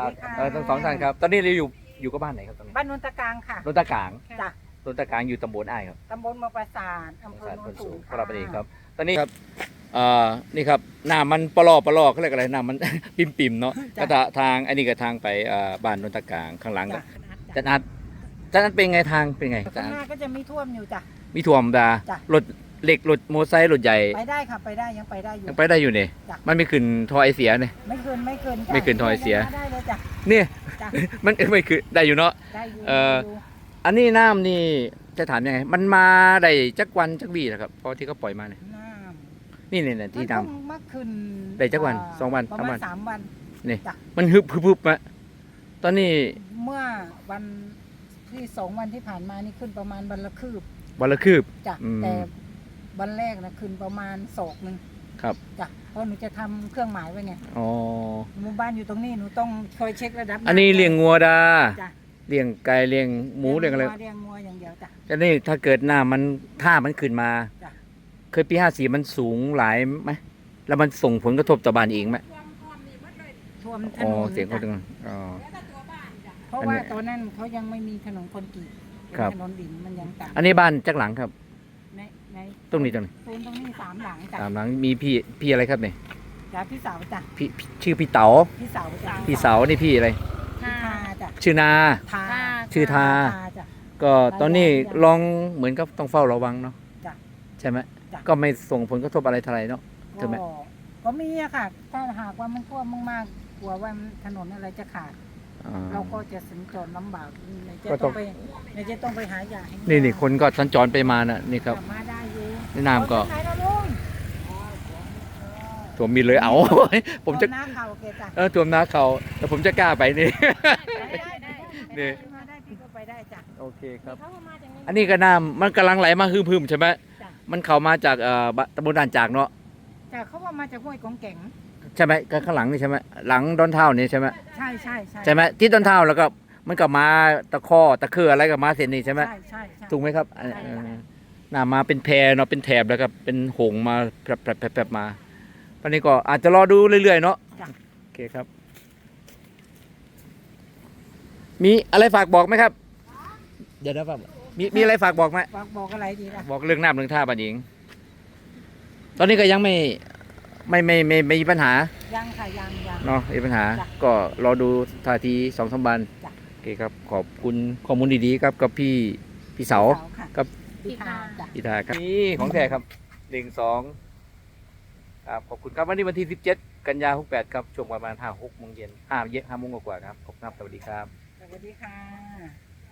ครับสวัสดีค่ะเออทั้งสองท่านครับ ตอนนี้เราอยู่อยู่กับบ้านไหนครับตอนนี้บ้านนนตะกลางค่ะนนตะกลางจ้ะนนตะกลางอยู่ตำบลอ้ายครับตำบลเมืองปราสาทอำเภอสารโนคนนสูสูงงพระประเดครับ ตอนนี้ครับเอ่อนี่ครับน้ำมันปลอปลอเขาเรียกอะไรน้ำมัน ปิ่มปิมๆเนาะก็ทาทางอันนี้ก็ทางไปเอ่อบ้านนนตะกลางข้างหลังก็จ้ะจันอัดจันอัดเป็นไงทางเป็นไงข้าจันงอัดหน้าก็จะมีท่วมอยู่จ้ะ มีถ่วมดาจ้ะ รถ เหล็กรถมอเตอร์ไซค์รถใหญ่ ไปได้ค่ะไปได้ยังไปได้อยู่ ยังไปได้อยู่เนี่ยจ้ะ มันไม่ขึ้นทอไอเสียเนี่ย ไม่เกินไม่เกินจ้ะไม่เกินถอยเสีย ได้เลยจ้ะ เนี่ย จ้ะ มันไม่คือได้อยู่เนาะ ได้อยู่เอ่อ ได้ยู่อันนี้น้ำนี่จะถามยังไง มันมาได้จักวันจักวีนะครับเพราะที่เขาปล่อยมาเนี่ยน้นี่เนี่ยำที่มันน้ต้องมาขึ้นได้จักวันเสองวันประสามมาวัณนสามวันำมันฮึบฮึบฮึบมาตอนนี้เมื่อวันที่สองวันที่ผ่านมานี่ขึ้นประมาณวันละคืบวันละคืบ จ้ะอืม แต่ วันแรกนะขึ้นประมาณศอกหนึ่งครับ จ้ะเพราะหนูจะทำเครื่องหมายไว้ไงอ๋อ หมู่บ้านอยู่ตรงนี้หนูต้องคอยเช็คระดับำอันนี้เลี้ยงงัวดา จ้ะเลี้ยงไก่เลี้ยงหมูเลี้ยงอะไรเลี้ยงงัวอย่างเดียวจ้ะแต่นี่ถ้าเกิดน้ำมันถ้ามันขึ้นมา จ้ะ เคยปีห้าสี่มันสูงหลายไหมแล้วมันส่งผลกระทบต่อบ้านเองไหมท่วมถอ๋อนนเสียงเขาตรจ้ะงนั้นอ๋อ เพราะอันนี้ว่าตอนนั้นเขายังไม่มีถนนคอนกรีตเป็นครับ ถนนดินมันยังต่ำอันนี้บ้านจักหลังครับในใน ตรงนี้ตรงนี้โซนตรงนี้สามหลังจ้ะตามหลังมีพี่พี่อะไรครับเนี่ยจ้ะพี่สาวจ้ะพี่พี่ชื่อพี่เต๋าพี่สาวจ้ะพี่เสานี่พี่อะไรพี่ทาจ้ะชื่อนา ทาชื่อทาจ้ะ ก็ตอนนี้ได้ได้ลองเหมือนกับต้องเฝ้าระวังเนาะจ้ะใช่ไหมจ้ะ ก็ไม่ส่งผลกระทบอะไรเท่าไหร่เนาะ ใช่ไหมก็ก็มีอะค่ะ ถ้าหากว่ามันท่วมมากๆกลัวว่าถนนอะไรจะขาด อ่า เราก็จะสัญจรลำบากไหนจะก็ต้ต้ออง งไปไหนจะต้องไปหายาให้นี่นี่คนก็สัญจรไปมาน่ะนี่ครับ กลับมาได้อยู่ นี่น้ำก็ไหนแล้วลุงถ่วมมีเลยเอา ผมจะโดนน้ำเข่าเกจ้ะเออถ่วมนาเขาแต่ผมจะกล้าไปนี่ ได้ได้ได้นี่ มาได้พี่ก็ไปได้จ้ะ โอเคครับ เขาก็มาจากนี้อันนี้ก็น้ำมันกำลังไหลมาฮึมๆใช่ไหมจ้ะ มันเข้ามาจากเอ่อบ้านตำบลด่านจากเนาะจ้ะเขาว่ามาจากห้วยกองแก่งใช่ไหมก็ข้างหลังนี่ใช่ไหมหลังดอนเท่านี่ใช่ไหมใช่ใช่ใช่ใช่ไหมที่ดอนเท่าแล้วก็มันก็มาตะข้อตะเครืออะไรก็มาเส้นนี้ใช่ไหมใช่ใช่ใช่ ถูกไหมครับเออใช่เอค่ะอ หน้ามาเป็นแพรเนาะเป็นแถบแล้วก็เป็นหงมาแผลบๆๆๆมาตอนนี้ก็อาจจะรอดูเรื่อยๆเนาะจ้ะโอเคครับ มีอะไรฝากบอกไหมครับ เดี๋ยวนะฝากมีมีอะไรฝากบอกไหมบอกบอกอะไรดีล่ะบอกเรื่องน้ำเรื่องท่าบันหญิง ตอนนี้ก็ยังไม่ไม่ไม่ไม่ไม่มีปัญหา ยังค่ะยังยังเนาะไม่มีปัญหาจ้ะก็รอดูท่าทีสองสามวันจ้ะโอเคครับ ขอบคุณข้อมูลดีๆครับกับพี่พี่เสาค่ะกับ พี่ทาจ้ะพี่ทาครับนี่ของแท้ครับหนึ่งสองครับขอบคุณครับวันนี้วันที่สิบเจ็ดกันยาหกแปดครับช่วงประมาณห้าหกโมงเย็นห้าเย็นห้าโมงกว่าๆครับขอบคุณครับสวัสดีครับ สวัสดีค่ะ